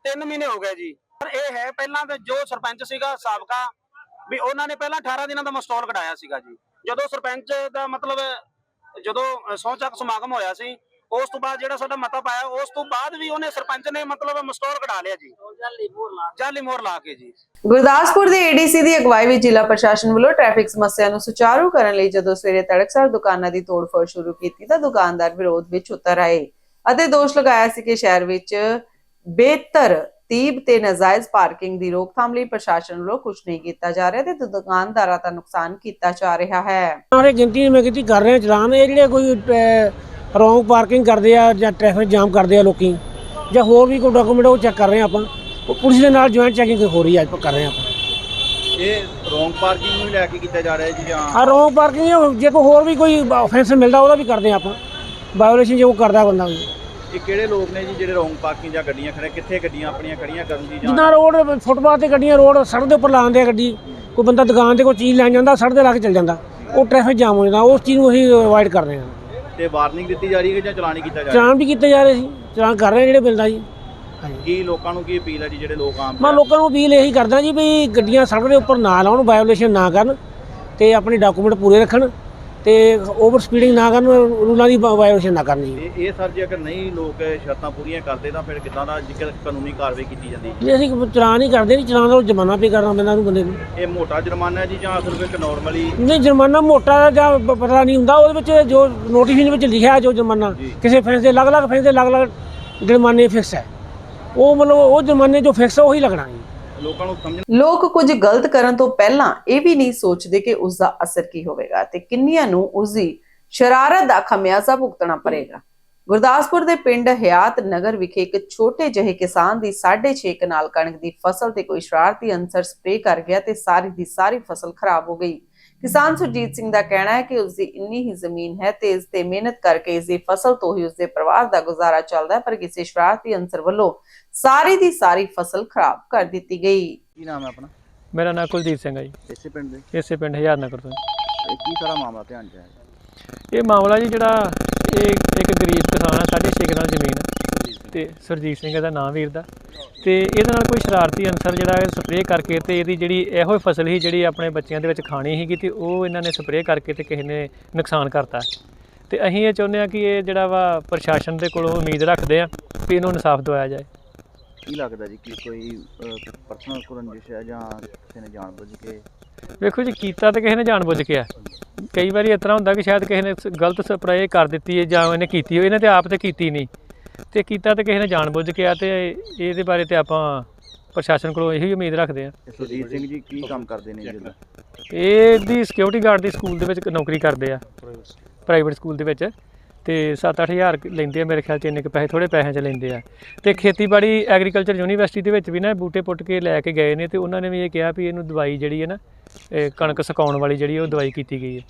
3 ਮਹੀਨੇ ਹੋ ਗਏ ਜੀ। ਪਰ ਇਹ ਹੈ ਪਹਿਲਾਂ ਤੇ ਜੋ ਸਰਪੰਚ ਸੀਗਾ, ਸਾਬਕਾ, ਵੀ ਉਹਨਾਂ ਨੇ ਪਹਿਲਾਂ 18 ਦਿਨਾਂ ਦਾ ਮਸਟੋਲ ਕਢਾਇਆ ਸੀਗਾ ਜੀ। ਜਦੋਂ ਸਰਪੰਚ ਦਾ ਮਤਲਬ, ਜਦੋਂ ਸਹੁੰ ਚੱਕ ਸਮਾਗਮ ਹੋਇਆ ਸੀ ਉਸ ਤੋਂ ਬਾਅਦ ਜਿਹੜਾ ਸਾਡਾ ਮਤਾ ਪਾਇਆ ਉਸ ਤੋਂ ਬਾਅਦ ਵੀ ਉਹਨੇ ਸਰਪੰਚ ਨੇ ਮਤਲਬ ਮਸਟੋਲ ਕਢਾ ਲਿਆ ਜੀ। ਜਾਲੀ ਮੋਹਰ ਲਾ ਕੇ ਜੀ। ਗੁਰਦਾਸਪੁਰ ਦੇ ਏਡੀਸੀ ਦੀ ਅਗਵਾਈ ਵਿੱਚ ਜ਼ਿਲ੍ਹਾ ਪ੍ਰਸ਼ਾਸਨ ਵੱਲੋਂ ਟ੍ਰੈਫਿਕ ਸਮੱਸਿਆ ਨੂੰ ਸੁਚਾਰੂ ਕਰਨ ਲਈ ਜਦੋਂ ਸਵੇਰੇ ਤੜਕਸਾਰ ਦੁਕਾਨਾਂ ਦੀ ਤੋੜਫੋੜ ਸ਼ੁਰੂ ਕੀਤੀ ਤਾਂ ਦੁਕਾਨਦਾਰ ਵਿਰੋਧ ਵਿੱਚ ਉਤਰ ਆਏ ਅਤੇ ਦੋਸ਼ ਲਗਾਇਆ ਸੀ ਕਿ ਸ਼ਹਿਰ ਵਿੱਚ ਬਿਹਤਰ ਤੀਬ ਤੇ ਨਜਾਇਜ਼ ਪਾਰਕਿੰਗ ਦੀ ਰੋਕਥਾਮ ਲਈ ਪ੍ਰਸ਼ਾਸਨ ਵੱਲੋਂ ਕੁਝ ਨਹੀਂ ਕੀਤਾ ਜਾ ਰਿਹਾ ਤੇ ਦੁਕਾਨਦਾਰਾਂ ਦਾ ਨੁਕਸਾਨ ਕੀਤਾ ਜਾ ਰਿਹਾ ਹੈ। ਸਾਰੇ ਗਿਣਤੀ ਮੈਂ ਕੀਤੀ ਕਰ ਰਹੇ ਚਲਾਨ ਇਹ ਜਿਹੜੇ ਕੋਈ ਰੋਂਗ ਪਾਰਕਿੰਗ ਕਰਦੇ ਆ ਜਾਂ ਟ੍ਰੈਫਿਕ ਜਾਮ ਕਰਦੇ ਆ ਲੋਕੀ ਜਾਂ ਹੋਰ ਵੀ ਕੋਈ ਡਾਕੂਮੈਂਟ ਉਹ ਚੈੱਕ ਕਰ ਰਹੇ ਆ ਆਪਾਂ ਉਹ ਪੁਲਿਸ ਦੇ ਨਾਲ ਜੁਆਇੰਟ ਚੈਕਿੰਗ ਹੋ ਰਹੀ ਆ ਅੱਜ ਕਰ ਰਹੇ ਆ ਆਪਾਂ। ਇਹ ਰੋਂਗ ਪਾਰਕਿੰਗ ਨੂੰ ਲੈ ਕੇ ਕੀਤਾ ਜਾ ਰਿਹਾ ਜੀ ਜਾਂ ਆ ਰੋਂਗ ਪਾਰਕਿੰਗ ਜੇ ਕੋਈ ਹੋਰ ਵੀ ਕੋਈ ਆਫੈਂਸ ਮਿਲਦਾ ਉਹਦਾ ਵੀ ਕਰਦੇ ਆ ਆਪਾਂ। ਵਾਇਓਲੇਸ਼ਨ ਜੇ ਉਹ ਕਰਦਾ ਬੰਦਾ ਵੀ। ਇਹ ਕਿਹੜੇ ਲੋਕ ਨੇ ਜੀ ਜਿਹੜੇ ਰੋਂਗ ਪਾਰਕਿੰਗ ਜਾਂ ਗੱਡੀਆਂ ਖੜੇ ਕਿੱਥੇ ਗੱਡੀਆਂ ਆਪਣੀਆਂ ਖੜੀਆਂ ਕਰਨ ਦੀ ਜਾਂ ਜਿੱਦਾਂ ਰੋਡ ਫੁੱਟਪਾਥ ਤੇ ਗੱਡੀਆਂ ਰੋਡ ਸੜਕ ਦੇ ਉੱਪਰ ਲਾਉਂਦੇ ਆ ਗੱਡੀ ਕੋਈ ਬੰਦਾ ਦੁਕਾਨ ਤੇ ਕੋਈ ਚੀਜ਼ ਲੈਣ ਜਾਂਦਾ ਸੜਕ ਤੇ ਲਾ ਕੇ ਚੱਲ ਜਾਂਦਾ ਉਹ ਟ੍ਰੈਫਿਕ ਜਾਮ ਹੋ ਜਾਂਦਾ ਉਸ ਚੀਜ਼ ਨੂੰ ਅਸੀਂ ਅਵਾਇਡ ਕਰ ਰਹੇ ਹਾਂ। ਤੇ ਵਾਰਨਿੰਗ ਦਿੱਤੀ ਜਾ ਰਹੀ ਹੈ ਜਾਂ ਚਲਾਨ ਹੀ ਕੀਤਾ ਜਾ ਰਿਹਾ ਚਲਾਨ ਵੀ ਕੀਤੇ ਜਾ ਰਹੇ ਸੀ। ਚਲਾਨ ਕਰ ਰਹੇ ਜਿਹੜੇ ਮਿਲਦਾ ਜੀ। ਕੀ ਲੋਕਾਂ ਨੂੰ ਕੀ ਅਪੀਲ ਹੈ ਜੀ ਜਿਹੜੇ ਲੋਕ ਆਮ ਮੈਂ ਲੋਕਾਂ ਨੂੰ ਅਪੀਲ ਇਹੀ ਕਰਦਾ ਜੀ ਵੀ ਗੱਡੀਆਂ ਸੜਕ ਦੇ ਉੱਪਰ ਨਾ ਲਾਉਣ ਵਾਇਓਲੇਸ਼ਨ ਨਾ ਕਰਨ ਤੇ ਆਪਣੇ ਡਾਕੂਮੈਂਟ ਪੂਰੇ ਰੱਖਣ। ਤੇ ਓਵਰ ਸਪੀਡਿੰਗ ਨਾ ਕਰਨ ਰੂਲਾਂ ਦੀ ਵਾਇਓਲੇਸ਼ਨ ਨਾ ਕਰਨ ਜੀ। ਇਹ ਇਹ ਸਰ ਜੇ ਅਗਰ ਨਹੀਂ ਲੋਕ ਸ਼ਰਤਾਂ ਪੂਰੀਆਂ ਕਰਦੇ ਤਾਂ ਫਿਰ ਕਿੱਦਾਂ ਦਾ ਜੇਕਰ ਕਾਨੂੰਨੀ ਕਾਰਵਾਈ ਕੀਤੀ ਜਾਂਦੀ? ਹੈ ਜੇ ਅਸੀਂ ਚਲਾਨ ਹੀ ਕਰਦੇ ਨਹੀਂ ਚਲਾਨ ਦਾ ਜੁਰਮਾਨਾ ਪੇ ਕਰਨਾ ਪੈਂਦਾ ਉਹਨੂੰ ਬੰਦੇ ਨੂੰ। ਇਹ ਮੋਟਾ ਜੁਰਮਾਨਾ ਹੈ ਜੀ ਜਾਂ ਸਿਰਫ ਇੱਕ ਨਾਰਮਲੀ ਨਹੀਂ ਜੁਰਮਾਨਾ ਮੋਟਾ ਜਾਂ ਪ- ਪਤਾ ਨਹੀਂ ਹੁੰਦਾ ਉਹਦੇ ਵਿੱਚ ਜੋ ਨੋਟੀਫਿਕੇਸ਼ਨ ਵਿੱਚ ਲਿਖਿਆ ਜੋ ਜੁਰਮਾਨਾ ਕਿਸੇ ਫੈਂਸ ਦੇ ਅਲੱਗ-ਅਲੱਗ ਫੈਂਸ ਦੇ ਅਲੱਗ-ਅਲੱਗ ਜੁਰਮਾਨੇ ਫਿਕਸ ਹੈ। ਉਹ ਮਤਲਬ ਉਹ ਜੁਰਮਾਨੇ ਜੋ ਫਿਕਸ ਹੈ ਉਹੀ ਲੱਗਣਾ ਜੀ। ਲੋਕਾਂ ਨੂੰ ਸਮਝ ਲੋਕ ਕੁਝ ਗਲਤ ਕਰਨ ਤੋਂ ਪਹਿਲਾਂ ਇਹ ਵੀ ਨਹੀਂ ਸੋਚਦੇ ਕਿ ਉਸ ਦਾ ਅਸਰ ਕੀ ਹੋਵੇਗਾ ਤੇ ਕਿੰਨੀਆਂ ਨੂੰ ਉਸ ਦੀ ਸ਼ਰਾਰਤ ਦਾ ਖਮਿਆਜ਼ਾ ਭੁਗਤਣਾ ਪੜੇਗਾ ਗੁਰਦਾਸਪੁਰ ਦੇ ਪਿੰਡ ਹਯਾਤ ਨਗਰ ਵਿਖੇ ਇੱਕ ਛੋਟੇ ਜਿਹੇ ਕਿਸਾਨ ਦੀ 6.5 ਕਨਾਲ ਕਣਕ ਦੀ ਫਸਲ ਤੇ ਕੋਈ ਸ਼ਰਾਰਤੀ ਅਨਸਰ ਸਪਰੇਅ ਕਰ ਗਿਆ ਤੇ ਸਾਰੀ ਦੀ ਸਾਰੀ ਫਸਲ ਖਰਾਬ ਹੋ ਗਈ। ਕਿਸਾਨ ਸੁਰਜੀਤ ਸਿੰਘ ਦਾ ਕਹਿਣਾ ਹੈ ਕਿ ਉਸ ਦੀ ਇੰਨੀ ਹੀ ਜ਼ਮੀਨ ਹੈ ਤੇ ਇਸ ਤੇ ਮਿਹਨਤ ਕਰਕੇ ਇਸ ਦੀ ਫਸਲ ਤੋਂ ਹੀ ਉਸ ਦੇ ਪਰਿਵਾਰ ਦਾ ਗੁਜ਼ਾਰਾ ਚੱਲਦਾ ਹੈ ਪਰ ਕਿਸੇ ਸ਼ਰਾਰਤੀ ਅਨਸਰ ਵੱਲੋਂ ਸਾਰੀ ਦੀ ਸਾਰੀ ਫਸਲ ਖਰਾਬ ਕਰ ਦਿੱਤੀ ਗਈ। ਕੀ ਨਾਮ ਹੈ ਆਪਣਾ? ਮੇਰਾ ਨਾਮ ਕੁਲਦੀਪ ਸਿੰਘ ਹੈ ਜੀ। ਇਸੇ ਪਿੰਡ ਦੇ? ਇਸੇ ਪਿੰਡ ਹਜ਼ਾਰ ਨਗਰ ਤੋਂ। ਇਹ ਕੀ ਸਾਰਾ ਮਾਮਲਾ ਧਿਆਨ ਚ ਆਇਆ? ਇਹ ਮਾਮਲਾ ਜੀ ਜਿਹੜਾ ਇਹ ਇੱਕ ਗਰੀਬ ਕਿਸਾਨ ਸਾਢੇ ਛੇ ਕਨਾਲ ਜ਼ਮੀਨ ਆ ਤੇ ਸਰਜੀਤ ਸਿੰਘ ਦਾ ਨਾਮ ਵੀਰ ਦਾ। ਤੇ ਇਹਦੇ ਨਾਲ ਕੋਈ ਸ਼ਰਾਰਤੀ ਅਨਸਰ ਜਿਹੜਾ ਸਪਰੇਅ ਕਰਕੇ ਤੇ ਇਹਦੀ ਜਿਹੜੀ ਇਹੋ ਹੀ ਫਸਲ ਸੀ ਜਿਹੜੀ ਆਪਣੇ ਬੱਚਿਆਂ ਦੇ ਵਿੱਚ ਖਾਣੀ ਸੀਗੀ ਤੇ ਉਹ ਇਹਨਾਂ ਨੇ ਸਪਰੇਅ ਕਰਕੇ ਤੇ ਕਿਸੇ ਨੇ ਨੁਕਸਾਨ ਕਰਤਾ। ਤੇ ਅਸੀਂ ਇਹ ਚਾਹੁੰਦੇ ਆ ਕਿ ਇਹ ਜਿਹੜਾ ਵਾ ਪ੍ਰਸ਼ਾਸਨ ਦੇ ਕੋਲੋਂ ਉਮੀਦ ਰੱਖਦੇ ਆ ਕਿ ਇਹਨੂੰ ਇਨਸਾਫ ਦਿਵਾਇਆ ਜਾਏ। ਕੀ ਲੱਗਦਾ ਜੀ ਕਿ ਕੋਈ ਪਰਸਨਲ ਰੰਜਿਸ਼ ਹੈ ਜਾਂ ਕਿਸੇ ਨੇ ਜਾਣਬੁੱਝ ਕੇ? ਵੇਖੋ ਜੀ ਕੀਤਾ ਤਾਂ ਕਿਸੇ ਨੇ ਜਾਣਬੁੱਝ ਕੇ ਆ। ਕਈ ਵਾਰੀ ਇਸ ਤਰ੍ਹਾਂ ਹੁੰਦਾ ਕਿ ਸ਼ਾਇਦ ਕਿਸੇ ਨੇ ਗਲਤ ਸਪਰੇਅ ਕਰ ਦਿੱਤੀ ਹੈ ਜਾਂ ਇਹਨੇ ਕੀਤੀ ਹੋਈ ਇਹਨੇ ਤੇ ਆਪ ਤੇ ਕੀਤੀ ਨਹੀਂ। ਤੇ ਕੀਤਾ ਤਾਂ ਕਿਸੇ ਨੇ ਜਾਣਬੁੱਝ ਕੇ ਆ ਤੇ ਇਹਦੇ ਬਾਰੇ ਤੇ ਆਪਾਂ ਪ੍ਰਸ਼ਾਸਨ ਕੋਲੋਂ ਇਹੀ ਉਮੀਦ ਰੱਖਦੇ ਆ। ਸੁਰਜੀਤ ਸਿੰਘ ਜੀ ਕੀ ਕੰਮ ਕਰਦੇ ਨੇ ਜੀ ਇਹ ਦੀ ਸਿਕਿਉਰਿਟੀ ਗਾਰਡ ਦੀ ਸਕੂਲ ਦੇ ਵਿੱਚ ਨੌਕਰੀ ਕਰਦੇ ਆ। ਪ੍ਰਾਈਵੇਟ ਸਕੂਲ ਦੇ ਵਿੱਚ। ਤੇ 7-8000 ਲੈਂਦੇ ਆ ਮੇਰੇ ਖਿਆਲ ਚ ਇੰਨੇ ਕੁ ਪੈਸੇ ਥੋੜੇ ਪੈਸਿਆਂ ਚ ਲੈਂਦੇ ਆ। ਤੇ ਖੇਤੀਬਾੜੀ ਐਗਰੀਕਲਚਰ ਯੂਨੀਵਰਸਿਟੀ ਦੇ ਵਿੱਚ ਵੀ ਨਾ ਬੂਟੇ ਪੁੱਟ ਕੇ ਲੈ ਕੇ ਗਏ ਨੇ ਤੇ ਉਹਨਾਂ ਨੇ ਵੀ ਇਹ ਕਿਹਾ ਵੀ ਇਹਨੂੰ ਦਵਾਈ ਜਿਹੜੀ ਹੈ ਨਾ ਕਣਕ ਸੁਕਾਉਣ ਵਾਲੀ ਜਿਹੜੀ ਉਹ ਦਵਾਈ ਕੀਤੀ ਗਈ ਹੈ।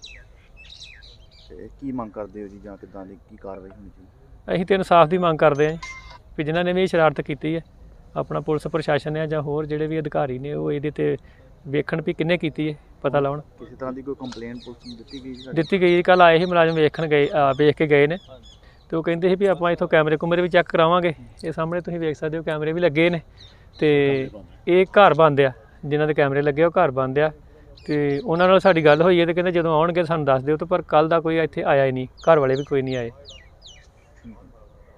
ਤੇ ਕੀ ਮੰਗ ਕਰਦੇ ਹੋ ਜੀ ਜਾਂ ਕਿਦਾਂ ਦੀ ਕੀ ਕਾਰਵਾਈ ਹੋਣੀ ਚਾਹੀਦੀ? ਅਸੀਂ ਤੇ ਇਨਸਾਫ ਦੀ ਮੰਗ ਕਰਦੇ ਹਾਂ ਵੀ ਜਿਨ੍ਹਾਂ ਨੇ ਵੀ ਇਹ ਸ਼ਰਾਰਤ ਕੀਤੀ ਹੈ ਆਪਣਾ ਪੁਲਿਸ ਪ੍ਰਸ਼ਾਸਨ ਹੈ ਜਾਂ ਹੋਰ ਜਿਹੜੇ ਵੀ ਅਧਿਕਾਰੀ ਨੇ ਉਹ ਇਹਦੇ ਤੇ ਵੇਖਣ ਵੀ ਕਿੰਨੇ ਕੀਤੀ ਹੈ ਪਤਾ ਲਾਉਣ। ਕਿਸੇ ਤਰ੍ਹਾਂ ਦੀ ਕੋਈ ਕੰਪਲੇਂਟ ਪੁਲਿਸ ਨੂੰ ਦਿੱਤੀ ਗਈ ਸਾਡੀ? ਦਿੱਤੀ ਗਈ ਕੱਲ ਆਏ ਸੀ ਮੁਲਾਜ਼ਮ ਵੇਖਣ ਗਏ ਆ, ਵੇਖ ਕੇ ਗਏ ਨੇ। ਤੇ ਉਹ ਕਹਿੰਦੇ ਸੀ ਵੀ ਆਪਾਂ ਇੱਥੋਂ ਕੈਮਰੇ ਕੁਮਰੇ ਵੀ ਚੈੱਕ ਕਰਾਵਾਂਗੇ। ਇਹ ਸਾਹਮਣੇ ਤੁਸੀਂ ਵੇਖ ਸਕਦੇ ਹੋ ਕੈਮਰੇ ਵੀ ਲੱਗੇ ਨੇ। ਤੇ ਇਹ ਘਰ ਬੰਦ ਆ ਜਿਨ੍ਹਾਂ ਦੇ ਕੈਮਰੇ ਲੱਗੇ ਆ, ਉਹ ਘਰ ਬੰਦ ਆ। ਤੇ ਉਹਨਾਂ ਨਾਲ ਸਾਡੀ ਗੱਲ ਹੋਈ ਹੈ ਤੇ ਕਹਿੰਦੇ ਜਦੋਂ ਆਉਣਗੇ ਸਾਨੂੰ ਦੱਸ ਦਿਓ ਤੇ ਪਰ ਕੱਲ ਦਾ ਕੋਈ ਇੱਥੇ ਆਇਆ ਹੀ ਨਹੀਂ ਘਰ ਵਾਲੇ ਵੀ ਕੋਈ ਨਹੀਂ ਆਏ।